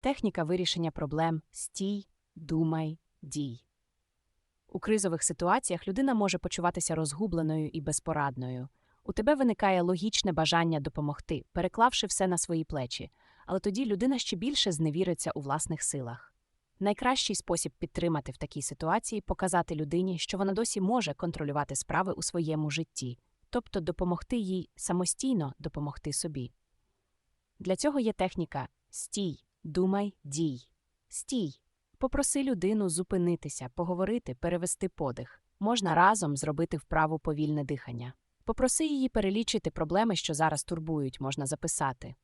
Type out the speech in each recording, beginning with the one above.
Техніка вирішення проблем стій, думай, дій. У кризових ситуаціях людина може почуватися розгубленою і безпорадною. У тебе виникає логічне бажання допомогти, переклавши все на свої плечі, але тоді людина ще більше зневіриться у власних силах. Найкращий спосіб підтримати в такій ситуації показати людині, що вона досі може контролювати справи у своєму житті, тобто допомогти їй самостійно допомогти собі. Для цього є техніка стій, думай, дій. Стій. Попроси людину зупинитися, поговорити, перевести подих. Можна разом зробити вправу повільне дихання. Попроси її перелічити проблеми, що зараз турбують, можна записати.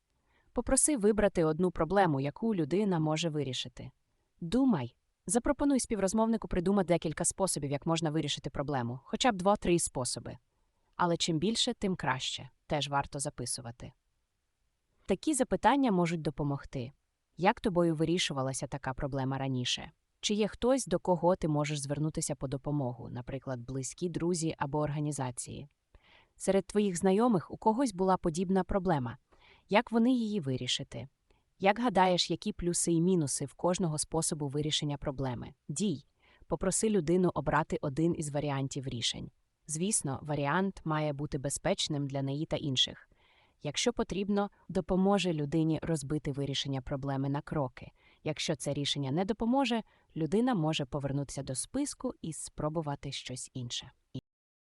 Попроси вибрати одну проблему, яку людина може вирішити. Думай. Запропонуй співрозмовнику придумати декілька способів, як можна вирішити проблему, хоча б два-три способи. Але чим більше, тим краще. Теж варто записувати. Такі запитання можуть допомогти. Як тобою вирішувалася така проблема раніше? Чи є хтось, до кого ти можеш звернутися по допомогу, наприклад, близькі друзі або організації? Серед твоїх знайомих у когось була подібна проблема. Як вони її вирішити? Як гадаєш, які плюси і мінуси в кожного способу вирішення проблеми? Дій. Попроси людину обрати один із варіантів рішень. Звісно, варіант має бути безпечним для неї та інших. Якщо потрібно, допоможе людині розбити вирішення проблеми на кроки. Якщо це рішення не допоможе, людина може повернутися до списку і спробувати щось інше.